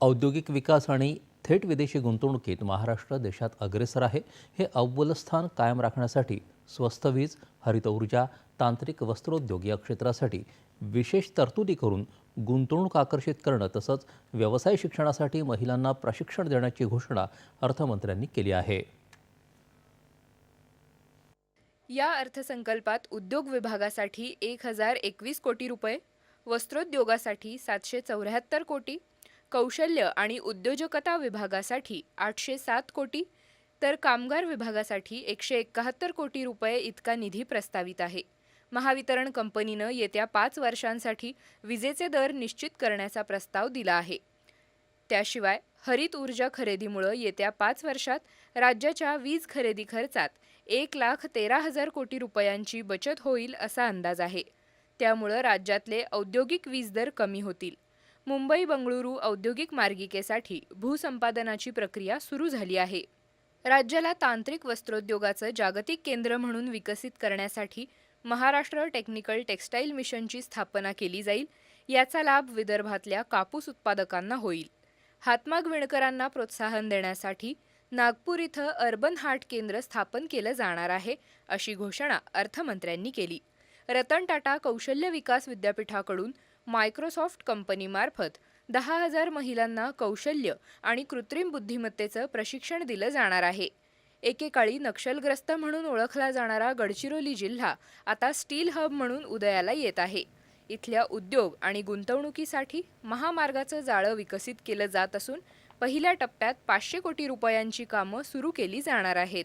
औद्योगिक विकास आणि थेट विदेशी गुंतवणुकीत महाराष्ट्र देशात अग्रेसर आहे. हे अव्वलस्थान कायम राखण्यासाठी स्वस्त वीज हरित ऊर्जा तांत्रिक वस्त्रोद्योग या क्षेत्रासाठी विशेष तरतुदी करून गुंतवणूक आकर्षित करणं तसंच व्यवसाय शिक्षणासाठी महिलांना प्रशिक्षण देण्याची घोषणा अर्थमंत्र्यांनी केली आहे. या अर्थसंकल्पात उद्योग विभागासाठी एक हजार एकवीस कोटी रुपये वस्त्रोद्योगासाठी सातशे चौऱ्याहत्तर कोटी कौशल्य आणि उद्योजकता विभागासाठी आठशे सात कोटी तर कामगार विभागासाठी एकशे एकाहत्तर कोटी रुपये इतका निधी प्रस्तावित आहे. महावितरण कंपनीनं येत्या पाच वर्षांसाठी विजेचे दर निश्चित करण्याचा प्रस्ताव दिला आहे. त्याशिवाय हरित ऊर्जा खरेदीमुळं येत्या पाच वर्षात राज्याच्या वीज खरेदी खर्चात एक लाख तेरा हजार कोटी रुपयांची बचत होईल असा अंदाज आहे. त्यामुळं राज्यातले औद्योगिक वीज दर कमी होतील. मुंबई बंगळुरू औद्योगिक मार्गिकेसाठी भूसंपादनाची प्रक्रिया सुरू झाली आहे. राज्याला तांत्रिक वस्त्रोद्योगाचं जागतिक केंद्र म्हणून विकसित करण्यासाठी महाराष्ट्र टेक्निकल टेक्स्टाईल मिशनची स्थापना केली जाईल. याचा लाभ विदर्भातल्या कापूस उत्पादकांना होईल. हातमाग विणकरांना प्रोत्साहन देण्यासाठी नागपूर इथं अर्बन हाट केंद्र स्थापन केलं जाणार आहे अशी घोषणा अर्थमंत्र्यांनी केली. रतन टाटा कौशल्य विकास विद्यापीठाकडून मायक्रोसॉफ्ट कंपनीमार्फत दहा हजार महिलांना कौशल्य आणि कृत्रिम बुद्धिमत्तेचं प्रशिक्षण दिलं जाणार आहे. एकेकाळी नक्षलग्रस्त म्हणून ओळखला जाणारा गडचिरोली जिल्हा आता स्टील हब म्हणून उदयाला येत आहे. इथल्या उद्योग आणि गुंतवणुकीसाठी महामार्गाचं जाळं विकसित केलं जात असून पहिल्या टप्प्यात पाचशे कोटी रुपयांची कामं सुरू केली जाणार आहेत.